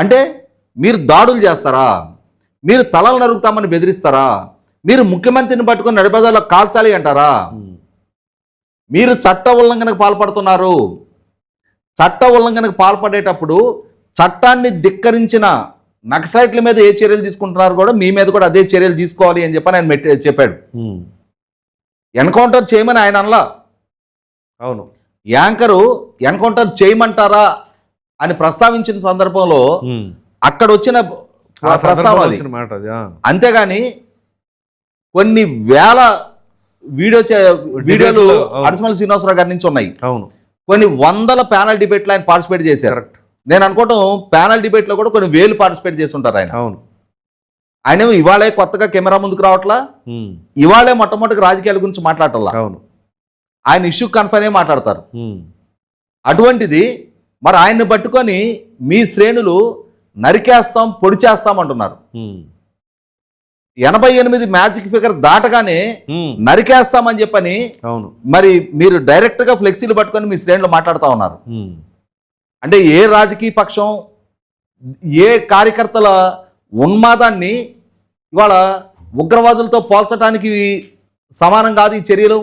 అంటే మీరు దాడులు చేస్తారా? మీరు తలలు నరుకుతామని బెదిరిస్తారా? మీరు ముఖ్యమంత్రిని పట్టుకొని నడిపదాల్లో కాల్చాలి అంటారా. మీరు చట్ట ఉల్లంఘనకు పాల్పడుతున్నారు. చట్ట ఉల్లంఘనకు పాల్పడేటప్పుడు చట్టాన్ని ధిక్కరించిన నక్సలైట్ల మీద ఏ చర్యలు తీసుకుంటున్నారు కూడా మీ మీద కూడా అదే చర్యలు తీసుకోవాలి అని చెప్పని ఆయన చెప్పాడు. ఎన్కౌంటర్ చేయమని ఆయన అనలా. అవును. యాంకరు ఎన్కౌంటర్ చేయమంటారా? అని ప్రస్తావించిన సందర్భంలో. అక్కడ వచ్చిన ప్రస్తావన. అంతేగాని కొన్ని వేల వీడియో చే- వీడియోలు. అడిసిమల్ శ్రీనివాసరావు గారి నుంచి ఉన్నాయి. అవును. కొన్ని వందల ప్యానల్ డిబేట్లు ఆయన పార్టిసిపేట్ చేశారు. కరెక్ట్. నేను అనుకోవటం ప్యానల్ డిబేట్లో కూడా కొన్ని వేలు పార్టిసిపేట్ చేసి ఉంటారు ఆయన. అవును. ఆయన ఇవాళే కొత్తగా కెమెరా ముందుకు రావట్లా. ఇవాళే మొట్టమొదటి రాజకీయాల గురించి మాట్లాడటల్లా అవును. ఆయన ఇష్యూ కన్ఫర్మ్ అయ్యి మాట్లాడతారు. అటువంటిది మరి ఆయన్ని పట్టుకొని మీ శ్రేణులు నరికేస్తాం పొడి చేస్తాం అంటున్నారు. ఎనభై ఎనిమిది మ్యాజిక్ ఫిగర్ దాటగానే. నరికేస్తామని చెప్పని అవును మరి మీరు డైరెక్ట్గా ఫ్లెక్సీలు పట్టుకొని మీ శ్రేణులు మాట్లాడుతూ ఉన్నారు. అంటే ఏ రాజకీయ పక్షం ఏ కార్యకర్తల ఉన్మాదాన్ని ఇవాళ ఉగ్రవాదులతో పోల్చడానికి సమానం కాదు ఈ చర్యలు